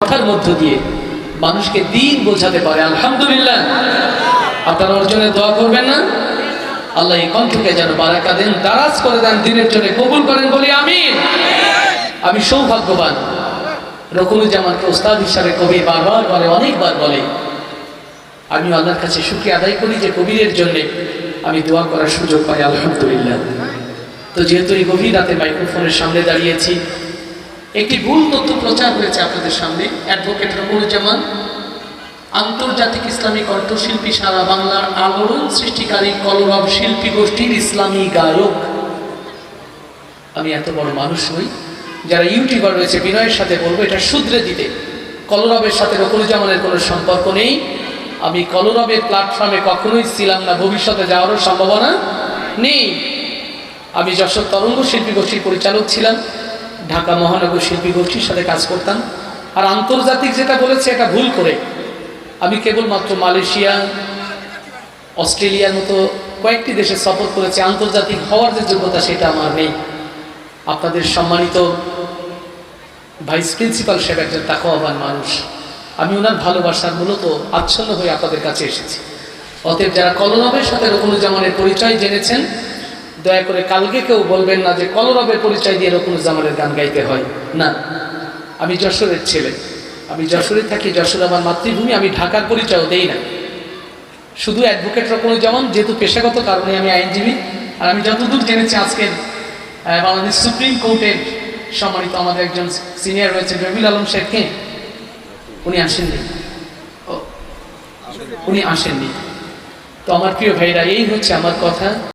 কথার মধ্য দিয়ে মানুষকে দিন বোঝাতে পারে, আলহামদুলিল্লাহ। আপনারা অর্জনে দোয়া করবেন না? আল্লাহ এই কণ্ঠকে যেন বারাকা দেন, দারাজ করে দেন, দিনের জন্য কবুল করেন, বলি আমি আমি সৌভাগ্যবান। রকুনুজ্জামানকে ওস্তাদ হিসাবে কবি বারবার বলে, অনেকবার বলে আমি আল্লাহর কাছে সুখী আদায় করি যে কবিরের জন্য আমি দোয়া করার সুযোগ পাই, আলহামদুলিল্লাহ। তো যেহেতু এই গভীর রাতে মাইক্রোফোনের সামনে দাঁড়িয়েছি একটি ভুল তথ্য প্রচার হয়েছে আপনাদের সামনে। অ্যাডভোকেট রমরুজ্জামান আন্তর্জাতিক ইসলামী কণ্ঠশিল্পী সারা বাংলার আলোড়ন সৃষ্টিকারী কলরব শিল্পী গোষ্ঠীর ইসলামী গায়ক। আমি এত বড় মানুষ নই, যারা ইউটিউবার রয়েছে, বিনয়ের সাথে বলব, এটা শুধরে দিতে। কলরবের সাথে রকুলুজ্জামানের কোনো সম্পর্ক নেই। আমি কলরবের প্ল্যাটফর্মে কখনোই ছিলাম না, ভবিষ্যতে যাওয়ারও সম্ভাবনা নেই। আমি যশোর তরঙ্গ শিল্পী গোষ্ঠীর পরিচালক ছিলাম। ঢাকা মহানগর শিল্পী গোষ্ঠীর সাথে কাজ করতাম। আর আন্তর্জাতিক যেটা বলেছে, এটা ভুল করে আমি কেবলমাত্র মালয়েশিয়া, অস্ট্রেলিয়ার মতো কয়েকটি দেশে সফর করেছি। আন্তর্জাতিক হওয়ার যে যোগ্যতা, সেটা আমার নেই। আপনাদের সম্মানিত ভাইস প্রিন্সিপাল সাহেব একজন তাকওয়াবান মানুষ। আমি ওনার ভালোবাসার মূলত আচ্ছন্ন হয়ে আপনাদের কাছে এসেছি। অতএব যারা কলরবের সাথে রকুনুজ্জামানের পরিচয় জেনেছেন দয়া করে কালকে কেউ বলবেন না যে কলরবের পরিচয় দিয়ে এরকম রকুনুজ্জামানের গান গাইতে হয়। না। আমি যশোরের ছেলে। আমি যশোরে থাকি, যশোর আমার মাতৃভূমি, আমি ঢাকার পরিচয় দেই না। শুধু অ্যাডভোকেট রকুনুজ্জামান যেহেতু পেশাগত কারণে আমি আইনজীবী, আর আমি যতদূর জেনেছি আজকের বাংলাদেশ সুপ্রিম কোর্টের সম্মানিত আমাদের একজন সিনিয়র রয়েছে রবিউল আলম শেখকে। উনি আসেননি। উনি আসেননি। তো আমার প্রিয় ভাইরা, এই হচ্ছে আমার কথা।